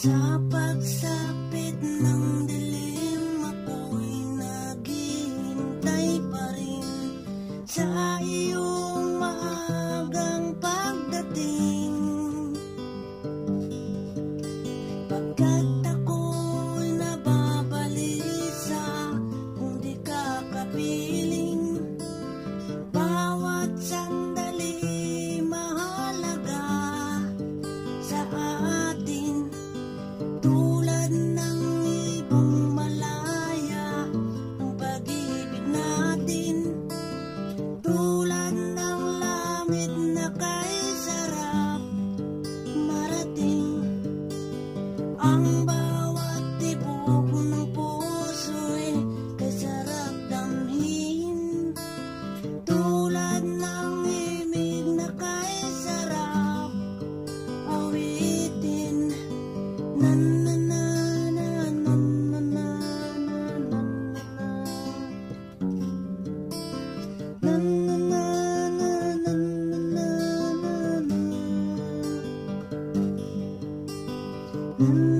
Sa pagsapit ng dilim. pinakaisarap marating ang ba Mm-hmm.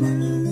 love.